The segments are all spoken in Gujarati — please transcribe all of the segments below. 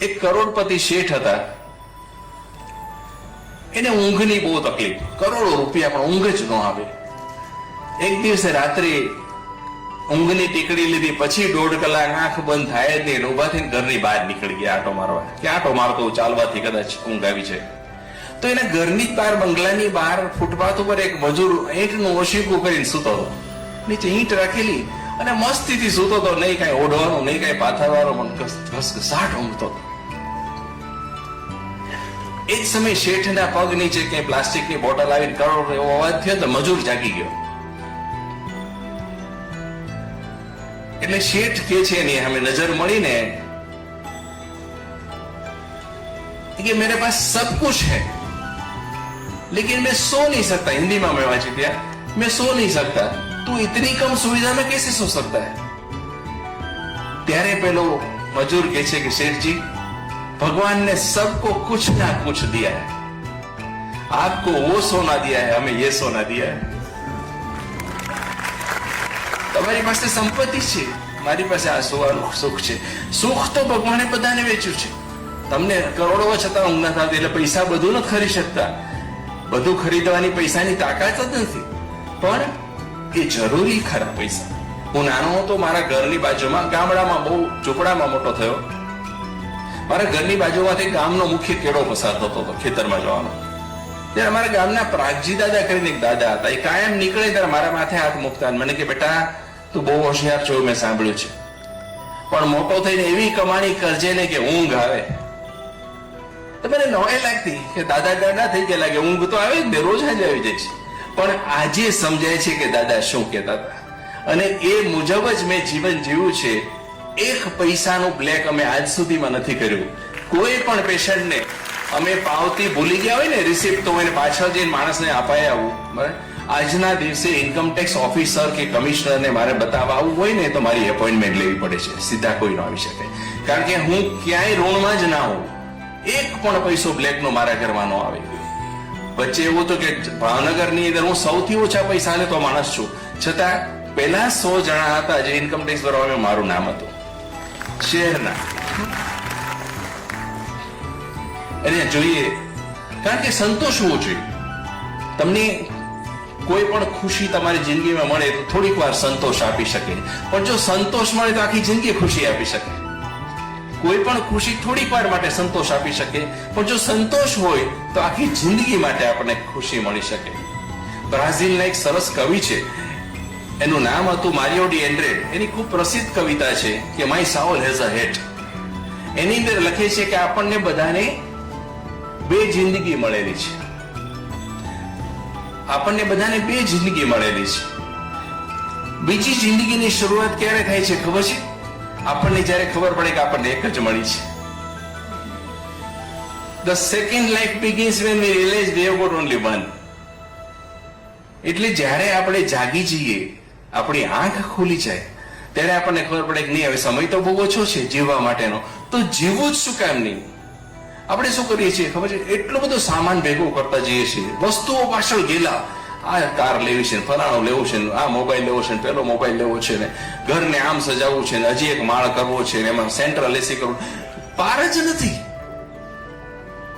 એક કરોડપતિ શેઠ હતા. એને ઊંઘની બહુ તકલીફ. કરોડો રૂપિયા પણ ઊંઘ જ ન આવે. એક દિવસે રાત્રે ઊંઘની ટીકડી લીધી, પછી દોઢ કલાક આંખ બંધ થાય જ નહીં ઊભા ઘરની બહાર નીકળી ગયા આટો મારવા. કે આટો મારતો ચાલવાથી કદાચ ઊંઘ આવી છે તો એના ઘરની બહાર, બંગલાની બહાર, ફૂટપાથ ઉપર એક મજૂર ઈંટનું ઓશીકું કરીને સૂતો હતો. નીચે ઈંટ રાખેલી અને મસ્તીથી સૂતો હતો નહીં કાંઈ ઓઢવાનું નહીં કાંઈ પાથરવાનો પણ ઘસ- ઘસઘસાટ ઊંઘતો હતો એ જ સમયે શેઠના પગ નીચે ક્યાંય પ્લાસ્ટિકની બોટલ આવીને કરોડ એવો અવાજ થયો તો મજૂર જાગી ગયો એટલે શેઠ કે છે એની સામે નજર મળીને कि मेरे पास सब कुछ है लेकिन मैं सो नहीं सकता हिंदी में मैं वांची दिया मैं सो नहीं सकता तू इतनी कम सुविधा में कैसे सो सकता है ત્યારે પેલો મજૂર કહે છે કે શેઠજી भगवान ने सबको कुछ ना कुछ दिया है आपको वो सोना दिया है हमें ये सोना दिया है તમારી પાસે સંપત્તિ છે મારી પાસે આ સુવાનું સુખ છે સુખ તો ભગવાને બધાને વેચ્યું છે તમને કરોડો છતાં ઊંઘ ના થતી એટલે પૈસા બધું નથી ખરીદી શકતા બધું ખરીદવાની પૈસાની તાકાત જ નથી પણ એ જરૂરી ખરા પૈસા? હું નાનો હતો, મારા ઘરની બાજુમાં, ગામડામાં બહુ ઝૂંપડામાં મોટો થયો. મારા ઘરની બાજુમાંથી ગામનો મુખ્ય કેળો પસાર થતો હતો, ખેતરમાં જવાનો. ત્યારે અમારા ગામના પ્રાગજી દાદા કરીને એક દાદા હતા. એ કાયમ નીકળે ત્યારે મારા માથે હાથ મૂકતા મને કે, બેટા, તું બહુ હોશિયાર છો, મેં સાંભળ્યું છે. પણ મોટો થઈને એવી કમાણી કરજે ને કે ઊંઘ આવે. તો મને નવાઈ લાગતી કે દાદા દાદા થઈ ગયેલા કે ઊંઘ તો આવે જ ને, રોજ જ આવી જાય છે. પણ આજે સમજાય છે કે દાદા શું કહેતા હતા. અને એ મુજબ જ મેં જીવન જીવ્યું છે. એક પૈસાનું બ્લેક અમે આજ સુધીમાં નથી કર્યું. કોઈ પણ પેશન્ટને અમે પાવતી ભૂલી ગયા હોય ને રિસિપ્ટ તો એને પાછળ જઈને માણસને અપાય આવું. બરાબર? આજના દિવસે ઇન્કમ ટેક્સ ઓફિસર કે કમિશનરને મારે બતાવવા આવવું હોય ને, તો મારી એપોઇન્ટમેન્ટ લેવી પડે છે. સીધા કોઈ ન આવી શકે. કારણ કે હું ક્યાંય ઋણમાં જ ના હોઉં. એક પણ પૈસો બ્લેકનો મારા ઘરમાં ન આવે. વચ્ચે એવું હતું કે ભાવનગરની અંદર હું સૌથી ઓછા પૈસા લેતો માણસ છું. છતાં પહેલા સો જણા હતા જે ઇન્કમ ટેક્સ ભરવામાં મારું નામ હતું. શહેરના અને જોઈએ, કારણ કે સંતોષ હોવો જોઈએ. તમને કોઈ પણ ખુશી તમારી જિંદગીમાં મળે તો થોડીક વાર સંતોષ આપી શકે. પણ જો સંતોષ મળે તો આખી જિંદગી ખુશી આપી શકે. કોઈ પણ ખુશી થોડી વાર માટે સંતોષ આપી શકે, પણ જો સંતોષ હોય, તો આખી જિંદગી માટે આપણને ખુશી મળી શકે. બ્રાઝિલના એક સરસ કવિ છે. એનું નામ હતું મારિયો ડી એન્ડ્રેડ એની ખૂબ પ્રસિદ્ધ કવિતા છે કે my soul has a hat એની અંદર લખે છે કે, આપણને બધાને બે જિંદગી મળેલી છે. આપણને બધાને બે જિંદગી મળેલી છે. બીજી જિંદગીની શરૂઆત ક્યારે થાય છે ખબર છે? આપણને જ્યારે ખબર પડે કે આપણને એક જ મળી છે. The second life begins when we realize we have got only one એટલે જ્યારે આપણે જાગી જઈએ, આપણી આંખ ખુલી જાય, ત્યારે આપણને ખબર પડે કે નહીં, હવે સમય તો બહુ ઓછો છે જીવવા માટેનો. તો જીવવું જ શું કામ નહીં? આપણે શું કરીએ છીએ ખબર છે? એટલો બધો સામાન ભેગો કરતા જઈએ છીએ. વસ્તુઓ પાછળ ગયેલા. આ કાર લેવી છે ફલાણો લેવું છે આ મોબાઈલ લેવો છે પેલો મોબાઈલ લેવો છે ને, ઘરને આમ સજાવવું છે ને, હજી એક માળ કરવો છે ને, એમાં સેન્ટ્રલ એસી કરવું. પાર જ નથી.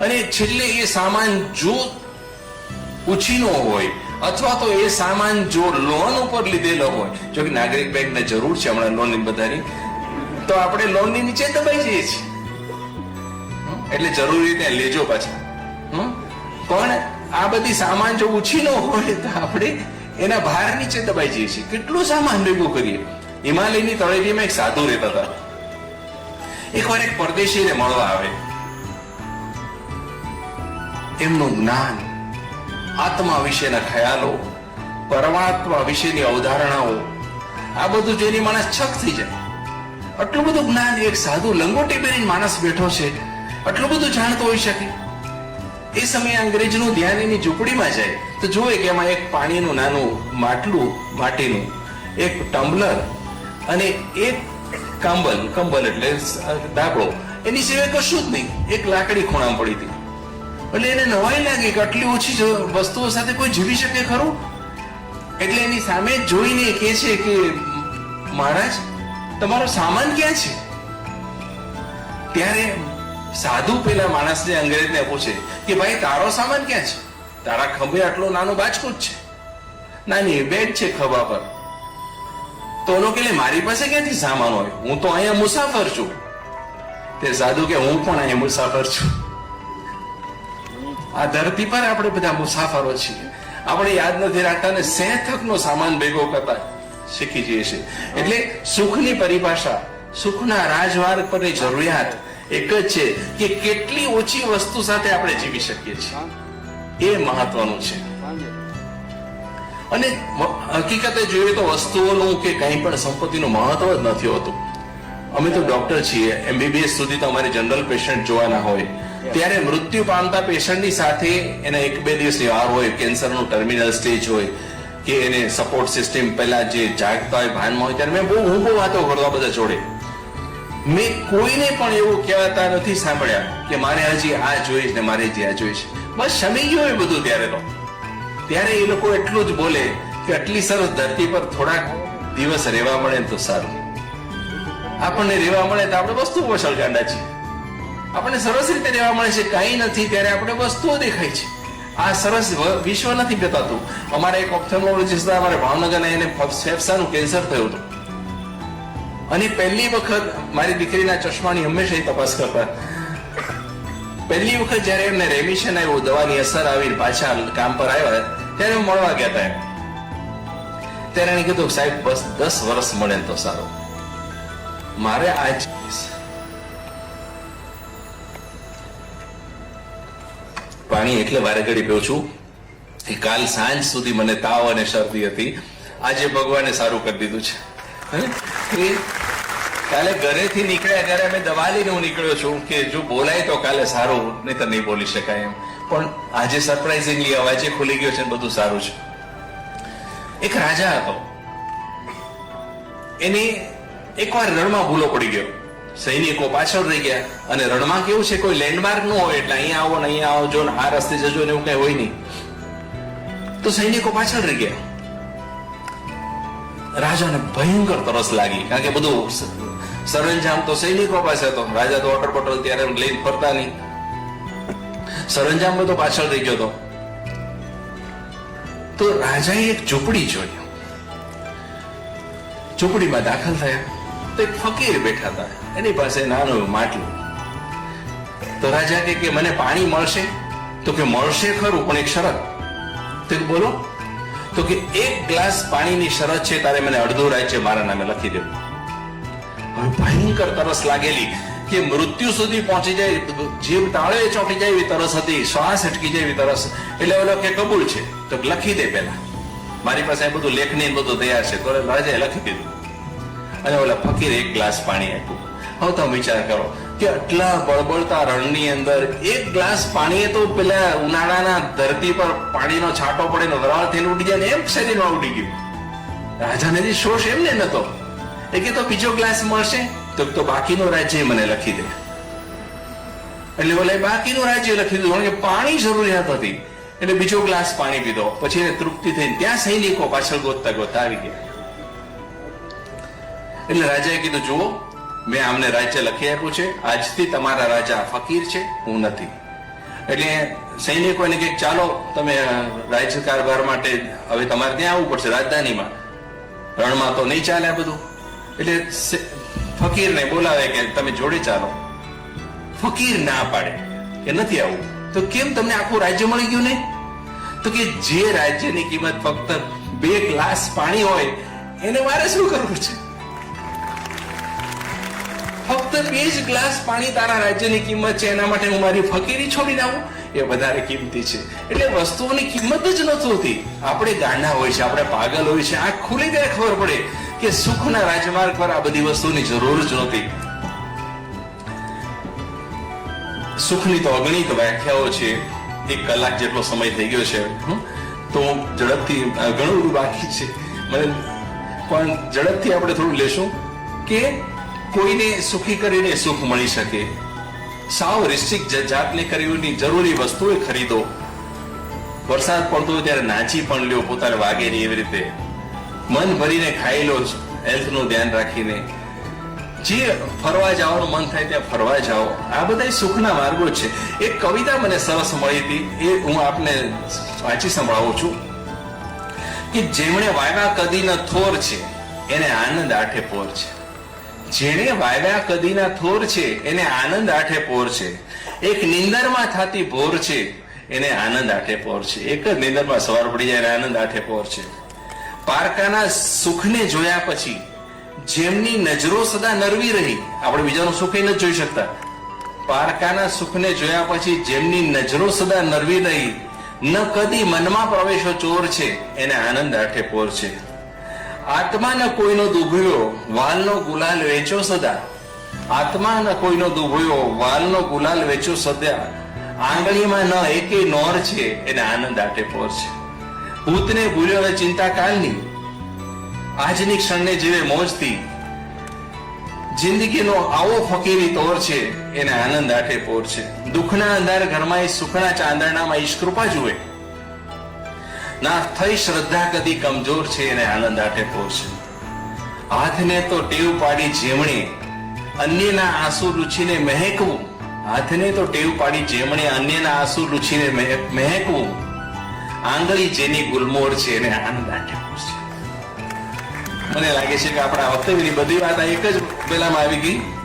અને છેલ્લે એ સામાન જો ઉછીનો હોય, અથવા તો એ સામાન જો લોન ઉપર લીધેલો હોય, જો કે નાગરિક બેંકને જરૂર છે હમણાં લોન બધાની, તો આપણે લોનની નીચે દબાઈ જઈએ છીએ. એટલે જરૂરી ત્યાં લેજો પાછા? પણ આ બધી સામાન જો ઉછી ન હોય તો આપણે એના ભાર નીચે દબાઈ જઈએ છીએ. કેટલું સામાન ભેગું કરીએ? હિમાલયની તળેટીમાં એક સાધુ રહેતા હતા. એકવાર એક પરદેશીને મળવા આવે. એમનું જ્ઞાન આત્મા વિશેના ખ્યાલો, પરમાત્મા વિશેની અવધારણાઓ, આ બધું જેની માણસ છક થઈ જાય. આટલું બધું જ્ઞાન એક સાધુ લંગોટી પહેરીને માણસ બેઠો છે. આટલું બધું જાણતો હોઈ શકે. એ સમયે અંગ્રેજનું ધ્યાન એની ઝૂંપડીમાં જાય, તો જોવે કે એમાં એક પાણીનું નાનું માટલું માટીનું એક ટમ્બલર અને એક કંબલ કંબલ એટલે દાબળો એની સિવાય કશું જ નહીં, એક લાકડી ખૂણામાં પડી હતી. એટલે એને નવાઈ લાગી કે આટલી ઓછી વસ્તુઓ સાથે કોઈ જીવી શકે ખરું? એટલે એની સામે જોઈને કહે છે કે, મહારાજ, તમારો સામાન ક્યાં છે? ત્યારે સાધુ પેલા માણસને અંગ્રેજને પૂછે કે ભાઈ, તારો સામાન ક્યાં છે? તારા ખંભે આટલો નાનો બાજકું જ છે. નાની બેગ છે ખભા પર. તો ઓલો કે મારી પાસે ક્યાંથી સામાન હોય? હું તો અહીંયા મુસાફર છું. તે સાધુ કે, હું પણ અહીંયા મુસાફર છું. આ ધરતી પર આપણે બધા મુસાફરો છીએ. આપણે યાદ નથી રાખતા ને સેથકનો સામાન ભેગો કરતા શીખી જઈએ છીએ. એટલે સુખની પરિભાષા, સુખના રાજમાર્ગ પરની જરૂરિયાત એક જ છે કે કેટલી ઓછી વસ્તુ સાથે આપણે જીવી શકીએ છીએ. એ મહત્વનું છે. અને હકીકતે જોઈએ તો વસ્તુઓનું કે કંઈ પણ સંપત્તિનું મહત્વ જ નથી હોતું. અમે તો ડોક્ટર છીએ એમબીબીએસ સુધી તો અમારે જનરલ પેશન્ટ જોવાના હોય. ત્યારે મૃત્યુ પામતા પેશન્ટની સાથે એના એક બે દિવસની વાર હોય, કેન્સરનું ટર્મિનલ સ્ટેજ હોય, કે એને સપોર્ટ સિસ્ટમ પહેલા જે જાગતા હોય, ભાનમાં હોય, ત્યારે મેં બહુ, હું બહુ વાતો કરતો બધા જોડે. મેં કોઈને પણ એવું કહેવાતા નથી સાંભળ્યા કે મારે હજી આ જોઈશ ને મારે હજી આ જોઈશ બસ શમી ગયો એ બધું ત્યારે તો. ત્યારે એ લોકો એટલું જ બોલે કે આટલી સરસ ધરતી પર થોડાક દિવસ રહેવા મળે તો સારું. આપણને રહેવા મળે તો આપણે વસ્તુ પોષણ ગાંડા છીએ આપણને સરસ રીતે રહેવા મળે છે, કાંઈ નથી, ત્યારે આપણે વસ્તુઓ દેખાય છે. આ સરસ વિશ્વ નથી બતાતું અમારે એક ઓપ્થેમોલોજીસ્ટ અમારે ભાવનગરના એને ફેફસાનું કેન્સર થયું હતું. અને પહેલી વખત મારી દીકરીના ચશ્માની હંમેશા તપાસ કરતા. પહેલી વખત જ્યારે એમને રેમિશન આવ્યું, દવાની અસર આવી પાછા કામ પર આવ્યા, ત્યારે હું મળવા ગયા હતા એમ. ત્યારે એને કીધું સાહેબ, બસ દસ વર્ષ મળે તો સારું. મારે આજ પાણી એટલે વારે ઘડી પીઉં છું. કે કાલ સાંજ સુધી મને તાવ અને શરદી હતી. આજે ભગવાને સારું કરી દીધું છે. કાલે ઘરેથી નીકળ્યા ત્યારે અમે દવા લઈને હું નીકળ્યો છું કે જો બોલાય તો કાલે સારું નહીં તો નહીં બોલી શકાય એમ. પણ આજે સરપ્રાઇઝિંગલી અવાજે ખુલી ગયો છે બધું સારું છે. એક રાજા હતો. એની એકવાર રણમાં ભૂલો પડી ગયો. સૈનિકો પાછળ રહી ગયા અને રણમાં કેવું છે, કોઈ લેન્ડમાર્ક ન હોય એટલે અહીંયા આવો ને અહીંયા આવો જો આ રસ્તે જજો ને એવું કઈ હોય નહીં. તો સૈનિકો પાછળ રહી ગયા. રાજાને ભયંકર તરસ લાગી. કારણ કે બધું સરંજામ તો સૈનિકો પાસે હતો. રાજા તો અટર પટર ત્યારે લઈને ફરતા નહીં. સરંજામ બધો પાછળ રહી ગયો હતો. તો રાજાએ એક ઝૂંપડી જોઈ. ઝૂંપડીમાં દાખલ થયા. તો એક ફકીર બેઠા હતા. એની પાસે નાનું માટલું. તો રાજા કે, મને પાણી મળશે? તો કે, મળશે ખરું, પણ એક શરત. તો બોલો તો કે એક ગ્લાસ પાણીની શરત છે, તારે મને અડધું રાજ્ય મારા નામે લખી દેવું હવે ભયંકર તરસ લાગેલી કે મૃત્યુ સુધી પહોંચી જાય જીવ તાળે ચોંટી જાય એવી તરસ હતી, શ્વાસ અટકી જાય એવી તરસ. એટલે ઓલો કે કબૂલ છે, તો લખી દે પહેલા. મારી પાસે બધું લેખની બધું તૈયાર છે, તો રાજાએ લખી દીધું. અને ઓલા ફકીર એક ગ્લાસ પાણી આપ્યું. હવે તમે વિચાર કરો કે આટલા બળબળતા રણની અંદર એક ગ્લાસ પાણીએ તો પેલા ઉનાળાના ધરતી પર પાણીનો છાંટો પડે વરાળ થઈને ઉડી જાય ને એમ શરીરમાં ઉડી ગયું. રાજાને જે શોષ એમને નતો. એ કે તો બીજો ગ્લાસ મળશે? તો તો બાકીનો રાજ્ય મને લખી દે. એટલે બોલે બાકીનું રાજ્ય લખી દીધું કે પાણી જરૂરિયાત હતી. એટલે બીજો ગ્લાસ પાણી પીધો. પછી એને તૃપ્તિ થઈને ત્યાં સૈનિકો પાછળ ગોતતા ગોતતા આવી ગયા. એટલે રાજાએ કીધું, જુઓ મેં આમને રાજ્ય લખી આપ્યું છે. આજથી તમારા રાજા ફકીર છે, હું નથી. એટલે સૈનિકો એને કે ચાલો, તમે રાજ્ય કારભાર માટે હવે તમારે ત્યાં આવવું પડશે, રાજધાનીમાં. રણમાં તો નહીં ચાલે આ બધું. એટલે ફકીરને બોલાવે કે તમે જોડે ચાલો. ફકીર ના પાડે કે નથી આવું. તો કેમ તમને આખું રાજ્ય મળી ગયું ને? તો કે જે રાજ્યની કિંમત ફક્ત બે ગ્લાસ પાણી હોય, એને મારે શું કરવું છે? ફક્ત બે જ ગ્લાસ પાણી તારા રાજ્યની કિંમત છે, એના માટે હું મારી ફકીરી છોડીને આવું. એ વધારે કિંમતી છે. એટલે વસ્તુઓની કિંમત જ નથી હોતી. આપણે ગાંડા હોય છે, આપણે પાગલ હોય છે. આ ખુલી ત્યારે ખબર પડે કે સુખના રાજમાર્ગ પર આ બધી વસ્તુની જરૂર જ નહોતી. સુખની તો અગણિત વ્યાખ્યાઓ છે. એક કલાક જેટલો સમય થઈ ગયો છે. તો ઝડપથી ઘણું બધું બાકી છે. મને પણ ઝડપથી આપણે થોડું લેશું કે કોઈને સુખી કરીને સુખ મળી શકે. સાવ રિસ્ટ્રિક જાતને કરવીની જરૂરી વસ્તુએ ખરીદો. વરસાદ પડતો ત્યારે નાચી પણ લ્યો, પોતાને વાગે નહીં એવી રીતે. મન ભરીને ખાઈ લો હેલ્થનું ધ્યાન રાખીને. જે ફરવા જવાનું મન થાય ત્યાં ફરવા જાઓ. આ બધા સુખના માર્ગો છે. એક કવિતા મને સરસ મળી હતી, એ હું આપને વાંચી સંભળાવું છું. કે જેમણે વાવ્યા કદીના થોર છે, એને આનંદ આઠે પોર છે. જેણે વાવ્યા કદીના થોર છે, એને આનંદ આઠે પોર છે. એક નિંદરમાં થતી ભોર છે, એને આનંદ આઠે પોર છે. એક જ નિંદરમાં સવાર પડી જાય આનંદ આઠે પોર છે. પારકાના સુખને જોયા પછી, જેમની નજરો સદા નરવી રહી, આપણે બીજાનું સુખ ન જોઈ શકતા. પારકાના સુખને જોયા પછી જેમની નજરો સદા નરવી રહી, ન કદી મનમાં પ્રવેશો ચોર છે, એને આનંદ આઠે પોર છે. આત્માને કોઈનો દુભયો, વાલનો ગુલાલ વેચો સદા. આત્માને કોઈનો દુભયો, વાલનો ગુલાલ વેચો સદા. આંગળીમાં ન એકે નોર છે, એને આનંદ આટે પોર છે. ભૂતને ભૂલ્યો હવે ચિંતા કાલની આજની ક્ષણને જીવે મોજથી. જિંદગીનો આવો ફકીરી તોર છે, એને આનંદ આઠે પોર છે. દુઃખના અંધાર ઘરમાં સુખના ચાંદરણામાં ઈશ કૃપા જુએ. ના, થઈ શ્રદ્ધા કદી કમજોર છે એને આનંદ આઠે પહોંચે. હાથને તો ટેવ પાડી જેમણે અન્યના આંસુ રૂચીને મહેકવું. હાથને તો ટેવ પાડી જેમણે અન્યના આંસુ રૂચીને મહે- મહેકવું. આંગળી જેની ગુલમોર છે એને આનંદ આટે પહોંચે. મને લાગે છે કે આપણા વક્તવ્યની બધી વાત આ એક જ પેલામાં આવી ગઈ.